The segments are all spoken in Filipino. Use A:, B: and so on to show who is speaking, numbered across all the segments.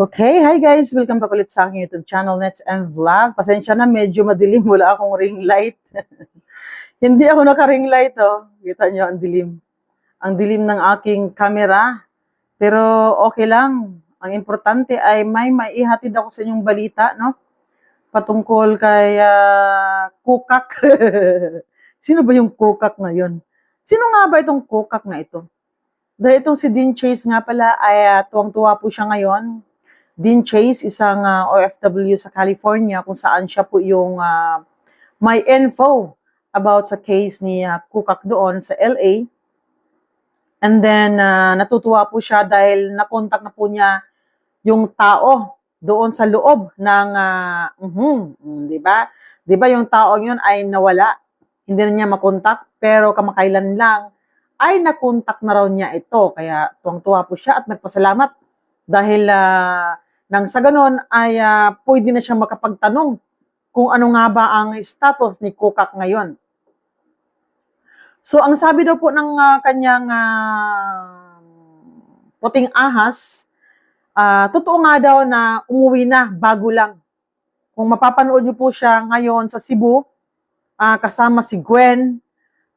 A: Okay, hi guys! Welcome back ulit sa aking YouTube channel, Nets and Vlog. Pasensya na, medyo madilim. Wala akong ring light. Hindi ako naka-ring light, oh. Kita nyo, ang dilim. Ang dilim ng aking camera. Pero okay lang. Ang importante ay may maihatid ako sa inyong balita, no? Patungkol kay ah, Kukak. Sino ba yung Kukak na yun? Sino nga ba itong Kukak na ito? Dahil itong si Dean Chase nga pala ay ah, tuwang-tuwa po siya ngayon Dean Chase, isang ah, OFW sa California kung saan siya po yung ah, may info about sa case ni ah, Kukak doon sa LA. And then ah, natutuwa po siya dahil nakontak na po niya yung tao doon sa loob ng uh, mhm, 'di ba? 'Di ba yung tao yun ay nawala. Hindi na niya makontak pero kamakailan lang ay nakontak na raw niya ito. Kaya tuwang-tuwa po siya at nagpasalamat dahil ah, nang sa ganon ay ah, pwede na siyang makapagtanong kung ano nga ba ang status ni Kukak ngayon. So ang sabi daw po ng ah, kanyang ah, puting ahas, ah, totoo nga daw na umuwi na bago lang. Kung mapapanood niyo po siya ngayon sa Cebu, ah, kasama si Gwen,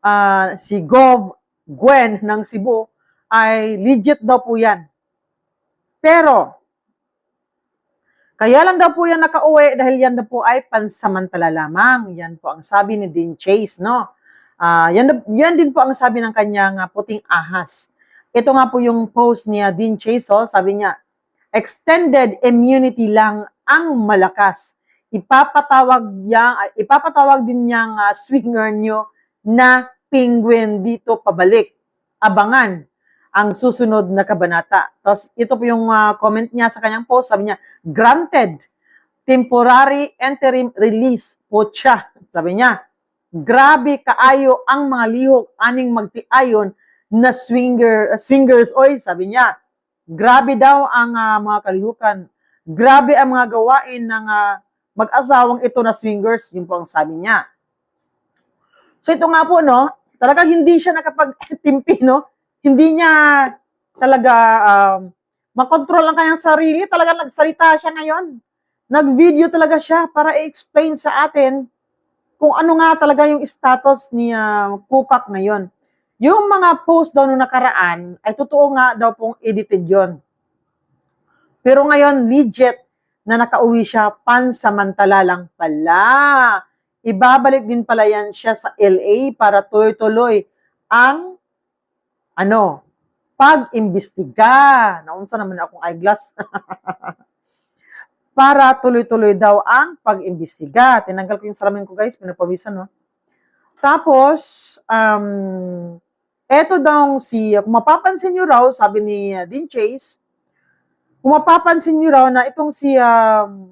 A: ah, si Gov Gwen ng Cebu, ay legit daw po yan. Pero, kaya lang daw po yan nakauwi dahil yan daw po ay pansamantala lamang. Yan po ang sabi ni Dean Chase, no? Ah, yan, na- yan din po ang sabi ng kanyang ah, puting ahas. Ito nga po yung post niya, Dean Chase, oh, sabi niya, extended immunity lang ang malakas. Ipapatawag, yang, ah, ipapatawag din niyang ah, swinger nyo na penguin dito pabalik. Abangan ang susunod na kabanata. Tapos ito po yung ah, comment niya sa kanyang post. Sabi niya, granted, temporary interim release po siya. Sabi niya, grabe kaayo ang mga lihok aning magtiayon na swinger, swingers. Oy, sabi niya, grabe daw ang ah, mga kalihukan. Grabe ang mga gawain ng ah, mag-asawang ito na swingers. Yun po ang sabi niya. So ito nga po, no, talagang hindi siya nakapag-timpi, no? Hindi niya talaga um, makontrol ang kanyang sarili. Talagang nagsalita siya ngayon. Nag-video talaga siya para i-explain sa atin kung ano nga talaga yung status ni ah, Kukak ngayon. Yung mga post daw nung nakaraan ay totoo nga daw pong edited yon. Pero ngayon, legit na nakauwi siya pansamantala lang pala. Ibabalik din pala yan siya sa LA para tuloy-tuloy ang ano, pag-imbestiga. Naunsa naman akong eyeglass. para tuloy-tuloy daw ang pag-imbestiga. Tinanggal ko yung salamin ko guys, pinapawisan no. Tapos, um, eto daw si, kung mapapansin nyo raw, sabi ni uh, Dean Chase, kung mapapansin nyo raw na itong si um,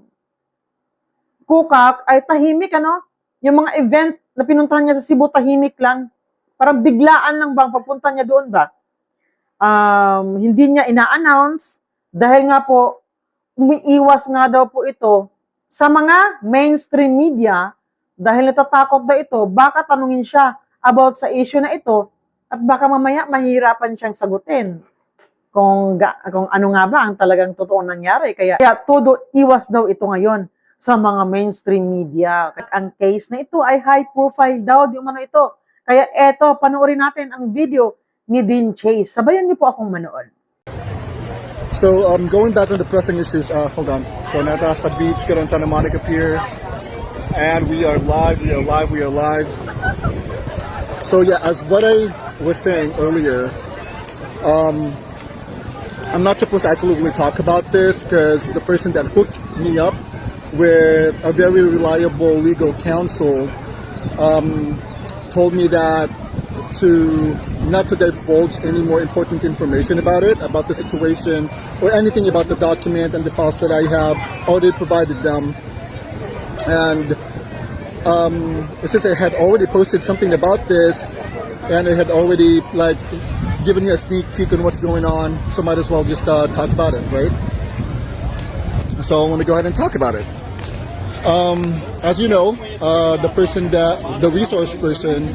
A: Kukak ay tahimik, ano? Yung mga event na pinuntahan niya sa Cebu, tahimik lang. Parang biglaan lang bang papunta niya doon ba? Um, hindi niya ina-announce dahil nga po, umiiwas nga daw po ito sa mga mainstream media dahil natatakot daw ito, baka tanungin siya about sa issue na ito at baka mamaya mahirapan siyang sagutin kung, ga, kung ano nga ba ang talagang totoong nangyari. Kaya, kaya todo iwas daw ito ngayon sa mga mainstream media. Ang case na ito ay high profile daw, di umano ito. Kaya eto, panoorin natin ang video ni Dean Chase. Sabayan niyo po akong manood.
B: So, um, going back on the pressing issues, uh, hold on. So, nata sa beach, karon Santa Monica Pier, and we are live, we are live, we are live. So, yeah, as what I was saying earlier, um, I'm not supposed to actually really talk about this because the person that hooked me up with a very reliable legal counsel um, told me that to not to divulge any more important information about it, about the situation, or anything about the document and the files that I have already provided them. And um, since I had already posted something about this, and I had already like given you a sneak peek on what's going on, so might as well just uh, talk about it, right? So I want to go ahead and talk about it. Um, as you know, uh, the person that, the resource person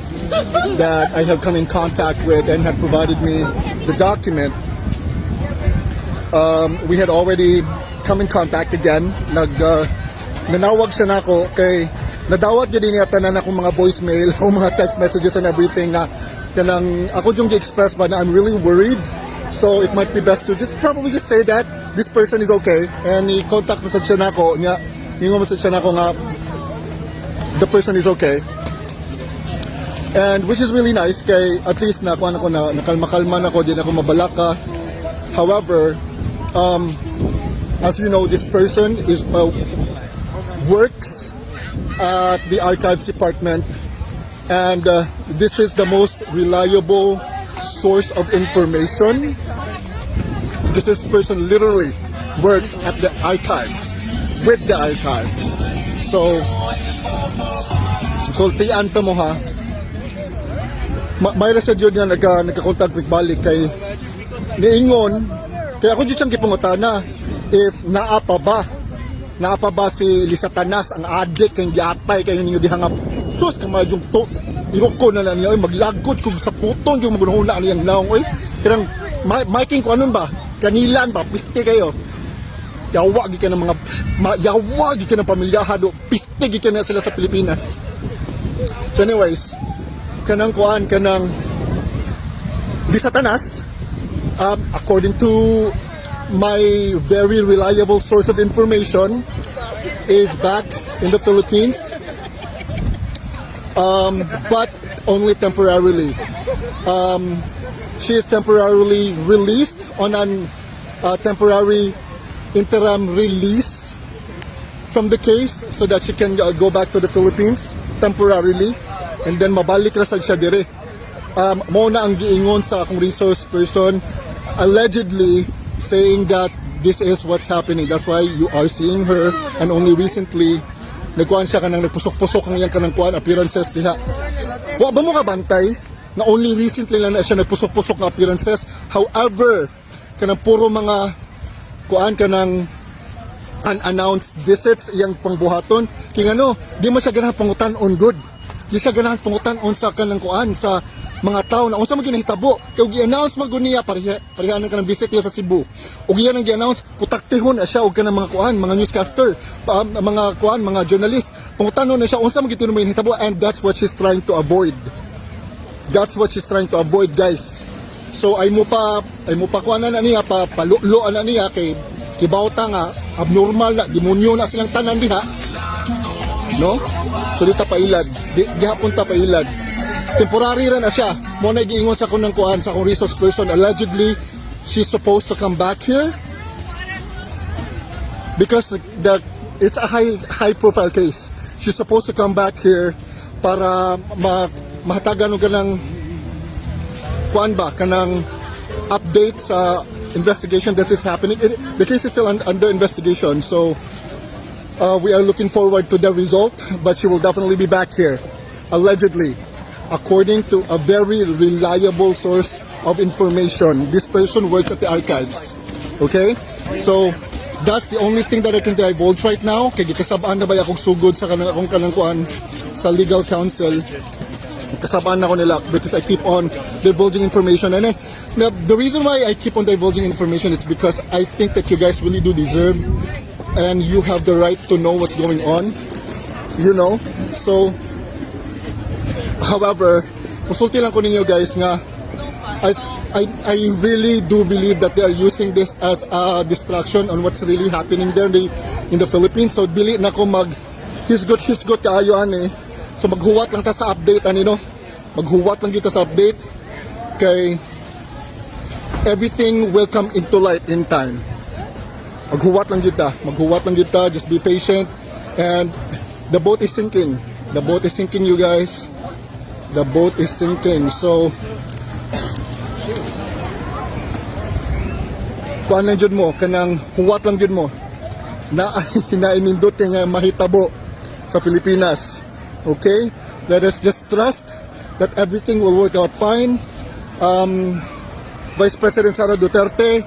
B: that I have come in contact with and had provided me the document, um, we had already come in contact again. Nag, uh, nanawag siya na ako kay nadawat yun din yata na akong mga voicemail o mga text messages and everything na kanang ako yung express ba na I'm really worried. So it might be best to just probably just say that this person is okay and i-contact message siya na ako niya yung siya na ako nga the person is okay. And which is really nice kay at least na ako ako na nakalma-kalma na ako din ako mabalaka. However, um, as you know, this person is uh, works at the archives department, and uh, this is the most reliable source of information because this person literally works at the archives with the archives. So, sultian ta mo ha. Ma may sa nga nagka nagka-contact with balik kay niingon. Kaya ako jud siyang gipangutana if naa pa ba naa pa ba si Lisa Tanas ang adik kay giatay kay ninyo dihangap sus kamay yung to iroko na lang niya oy maglagod kung sa putong yung magunahula niyang naong oy. Kirang ma- miking ko anon ba? Kanilan ba? Piste kayo yawa gi ka ng mga ma, yawa gi ka ng pamilyahan do piste gi ka na sila sa Pilipinas. So anyways kanang kuan kanang di satanas um, according to my very reliable source of information is back in the Philippines um, but only temporarily. Um, she is temporarily released on an uh, temporary interim release from the case so that she can uh, go back to the Philippines temporarily and then mabalik ra sad siya dire. Um, mo na ang giingon sa akong resource person allegedly saying that this is what's happening. That's why you are seeing her and only recently nagkuhan siya kanang nagpusok-pusok ang iyang kanang appearances diha. Wa ba mo ka bantay na only recently lang na siya nagpusok-pusok nga appearances. However, kanang puro mga kuan kanang unannounced visits iyang pangbuhaton. King ano di mo siya ganahan pangutan on good. Di siya ganahan pangutan on sa kanang kuan sa mga tao na unsa man ginahitabo? Kay ug i-announce man niya pareha parehanan kanang visit niya sa Cebu. Ug iyan ang gi-announce putaktihon na siya og kanang mga kuan mga newscaster pa, mga kuan mga journalist. Pangutanon na siya unsa man may hitabo and that's what she's trying to avoid. That's what she's trying to avoid guys so ay mo pa ay mo pa kuan na niya pa palulo na niya kay kibawta nga abnormal na demonyo na silang tanan diha. No? So dita pailad di gihapon ta pailad temporary ra na siya. Mo na giingon sa kunang kuan sa akong resource person. Allegedly she's supposed to come back here. Because the it's a high high profile case. She's supposed to come back here para ma mahatagan og kanang kuan ba kanang update sa investigation that is happening. It- the case is still un- under investigation so uh, we are looking forward to the result but she will definitely be back here allegedly according to a very reliable source of information. This person works at the archives okay? So that's the only thing that I can divulge right now. Kay gikasabaan na ba akong sugod sa kanang akong kanang kuan sa legal counsel kasabaan ako nila because I keep on divulging information. And eh, the, the reason why I keep on divulging information is because I think that you guys really do deserve and you have the right to know what's going on you know? So however musulti lang ko ninyo guys nga I, I, I really do believe that they are using this as a distraction on what's really happening there in the, in the Philippines. So dili na ko mag hisgot hisgot kaayo ani so maghuwat lang ta sa update ani no? Maghuwat lang kita sa update. Kay everything will come into light in time. Maghuwat lang kita maghuwat lang kita just be patient. And the boat is sinking. The boat is sinking you guys. The boat is sinking. So kuan lang jud mo kanang huwat lang jud mo. Na inainindot nga mahitabo sa Pilipinas okay? Let us just trust that everything will work out fine. Um, Vice President Sara Duterte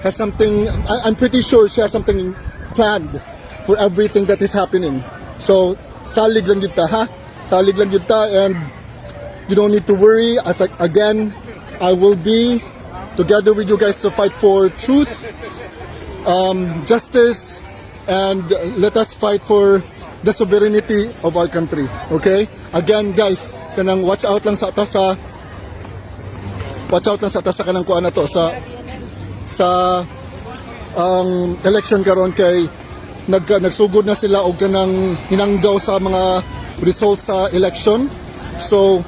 B: has something I, I'm pretty sure she has something planned for everything that is happening. So salig lang yun ha? Salig lang yun and you don't need to worry. As I, again I will be together with you guys to fight for truth um, justice and let us fight for the sovereignty of our country. Okay? Again, guys, kanang watch out lang sa atas sa watch out lang sa atas sa kanang kuan na to sa sa ang election karon kay nag nagsugod na sila og kanang hinanggaw sa mga results sa election. So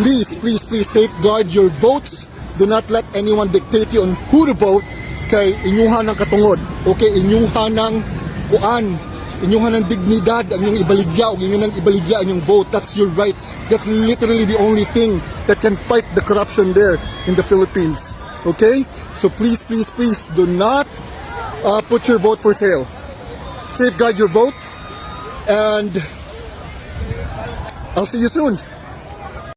B: please, please, please safeguard your votes. Do not let anyone dictate you on who to vote kay inyuhan ng katungod. Okay, inyuhan ng kuan, inyuhan ng dignidad ang inyong ibaligya o inyong nang ibaligya ang inyong vote. That's your right. That's literally the only thing that can fight the corruption there in the Philippines. Okay? So please, please, please do not uh, put your vote for sale. Safeguard your vote and I'll see you soon.